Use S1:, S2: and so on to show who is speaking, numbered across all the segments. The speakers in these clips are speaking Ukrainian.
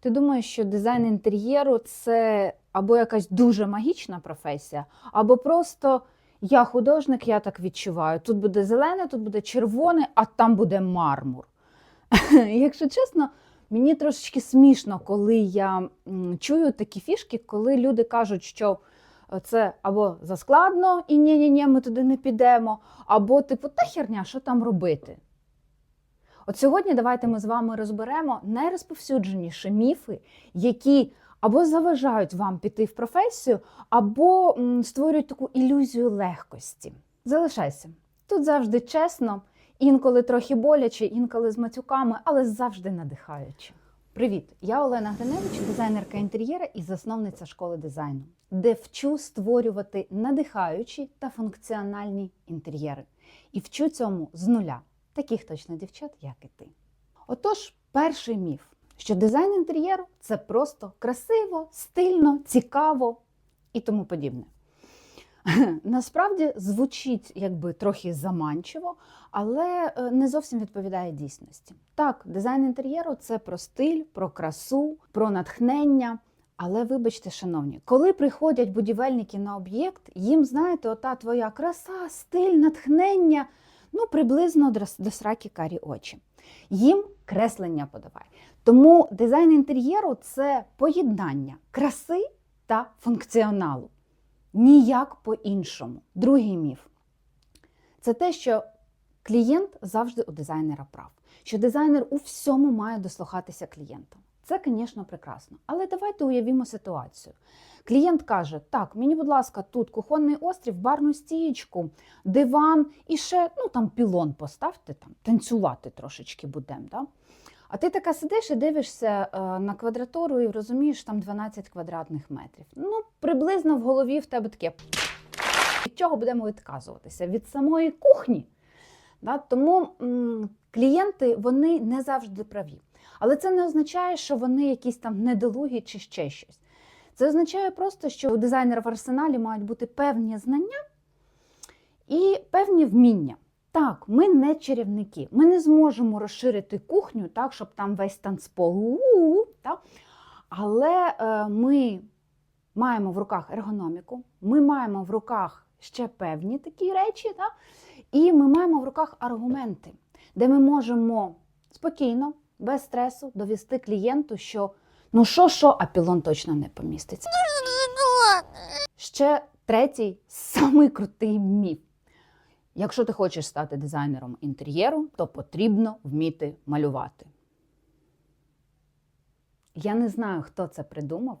S1: Ти думаєш, що дизайн інтер'єру це або якась дуже магічна професія, або просто я художник, я так відчуваю. Тут буде зелене, тут буде червоне, а там буде мармур. Якщо чесно, мені трошечки смішно, коли я чую такі фішки, коли люди кажуть, що це або заскладно, і ні-ні-ні, ми туди не підемо, або типу, та херня, що там робити. От сьогодні давайте ми з вами розберемо найрозповсюдженіші міфи, які або заважають вам піти в професію, або створюють таку ілюзію легкості. Залишайся. Тут завжди чесно, інколи трохи боляче, інколи з матюками, але завжди надихаюче. Привіт! Я Олена Гриневич, дизайнерка інтер'єра і засновниця школи дизайну, де вчу створювати надихаючі та функціональні інтер'єри. І вчу цьому з нуля, таких точно дівчат, як і ти. Отож, перший міф, що дизайн інтер'єру це просто красиво, стильно, цікаво і тому подібне. Насправді звучить якби трохи заманчиво, але е, не зовсім відповідає дійсності. Так, дизайн інтер'єру це про стиль, про красу, про натхнення. Але вибачте, шановні, коли приходять будівельники на об'єкт, їм, знаєте, ота твоя краса, стиль, натхнення, ну приблизно до, сраки карі очі. Їм креслення подавай. Тому дизайн інтер'єру це поєднання краси та функціоналу. Ніяк по-іншому. Другий міф це те, що клієнт завжди у дизайнера прав, що дизайнер у всьому має дослухатися клієнта. Це, звісно, прекрасно. Але давайте уявімо ситуацію. Клієнт каже: так, мені, будь ласка, тут кухонний острів, барну стієчку, диван і ще ну там пілон поставте, там танцювати трошечки будемо. Да? А ти така сидиш і дивишся е, на квадратуру і розумієш, там 12 квадратних метрів. Ну, приблизно в голові в тебе таке. Від чого будемо відказуватися? Від самої кухні. Да? Тому м, клієнти вони не завжди праві. Але це не означає, що вони якісь там недолугі чи ще щось. Це означає просто, що у дизайнера в арсеналі мають бути певні знання і певні вміння. Так, ми не чарівники. Ми не зможемо розширити кухню так, щоб там весь танцпол. так? Але е, ми маємо в руках ергономіку, ми маємо в руках ще певні такі речі, так? і ми маємо в руках аргументи, де ми можемо спокійно, без стресу довести клієнту, що ну що, що, а пілон точно не поміститься. Ще третій, самий крутий міф. Якщо ти хочеш стати дизайнером інтер'єру, то потрібно вміти малювати. Я не знаю, хто це придумав.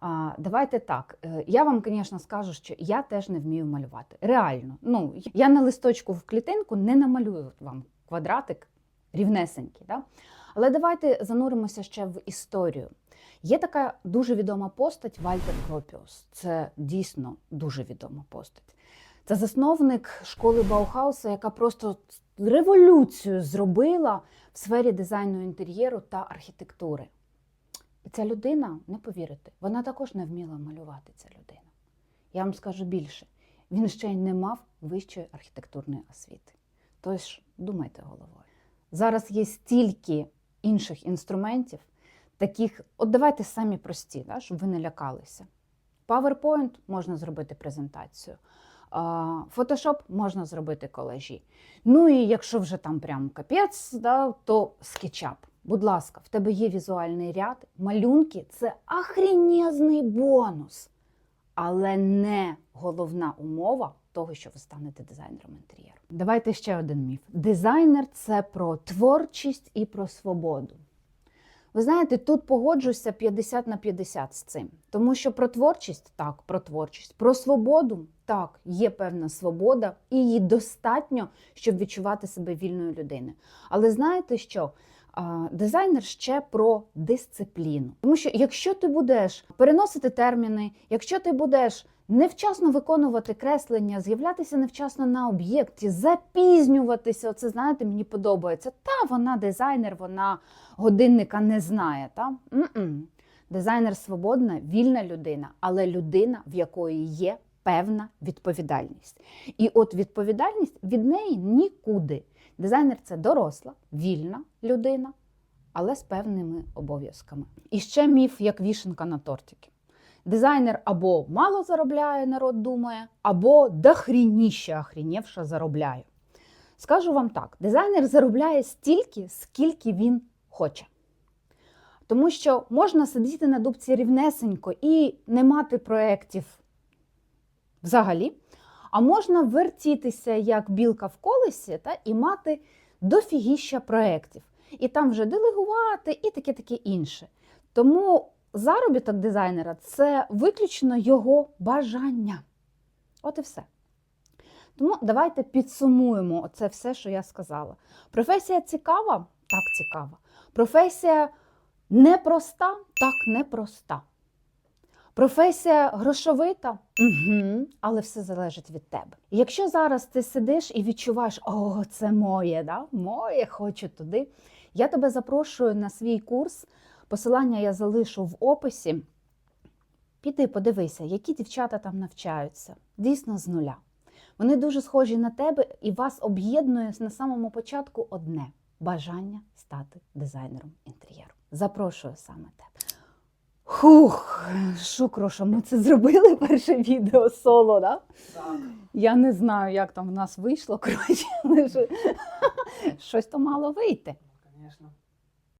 S1: А, давайте так. е, Я вам, звісно, скажу, що я теж не вмію малювати. Реально. Ну, я на листочку в клітинку не намалюю вам квадратик рівнесенький. Да? Але давайте зануримося ще в історію. Є така дуже відома постать Вальтер Гропіус. Це дійсно дуже відома постать. Це засновник школи Баухауса, яка просто революцію зробила в сфері дизайну інтер'єру та архітектури. І ця людина, не повірите, вона також не вміла малювати ця людина. Я вам скажу більше, він ще й не мав вищої архітектурної освіти. Тож думайте головою. Зараз є стільки інших інструментів, таких, от давайте самі прості, да, щоб ви не лякалися. PowerPoint можна зробити презентацію. Photoshop можна зробити колажі. Ну і якщо вже там прям капець, да, то SketchUp. Будь ласка, в тебе є візуальний ряд, малюнки це ахренезний бонус, але не головна умова того, що ви станете дизайнером інтер'єру. Давайте ще один міф: дизайнер це про творчість і про свободу. Ви знаєте, тут погоджуся 50 на 50 з цим. Тому що про творчість так, про творчість, про свободу так, є певна свобода, і її достатньо, щоб відчувати себе вільною людиною. Але знаєте що? Дизайнер ще про дисципліну. Тому що якщо ти будеш переносити терміни, якщо ти будеш невчасно виконувати креслення, з'являтися невчасно на об'єкті, запізнюватися, оце знаєте, мені подобається. Та вона дизайнер, вона годинника не знає. Та? Дизайнер свободна, вільна людина, але людина, в якої є певна відповідальність. І от відповідальність від неї нікуди. Дизайнер це доросла, вільна людина, але з певними обов'язками. І ще міф, як вішенка на тортики. Дизайнер або мало заробляє, народ думає, або дохрініще охрінівша заробляє. Скажу вам так: дизайнер заробляє стільки, скільки він хоче. Тому що можна сидіти на дубці рівнесенько і не мати проєктів взагалі, а можна вертітися як білка в колесі та, і мати дофігіща проєктів. І там вже делегувати і таке таке інше. Тому заробіток дизайнера це виключно його бажання. От і все. Тому давайте підсумуємо це все, що я сказала. Професія цікава? Так, цікава. Професія непроста? Так, непроста. Професія грошовита? Угу, але все залежить від тебе. І Якщо зараз ти сидиш і відчуваєш, о, це моє, да? моє, хочу туди. Я тебе запрошую на свій курс. Посилання я залишу в описі. Піди, подивися, які дівчата там навчаються. Дійсно з нуля. Вони дуже схожі на тебе, і вас об'єднує на самому початку одне бажання стати дизайнером інтер'єру. Запрошую саме тебе. Хух, Шукроша, ми це зробили перше відео соло, да?
S2: Так.
S1: Я не знаю, як там в нас вийшло. Коротше, але щось то мало вийти.
S2: Звісно.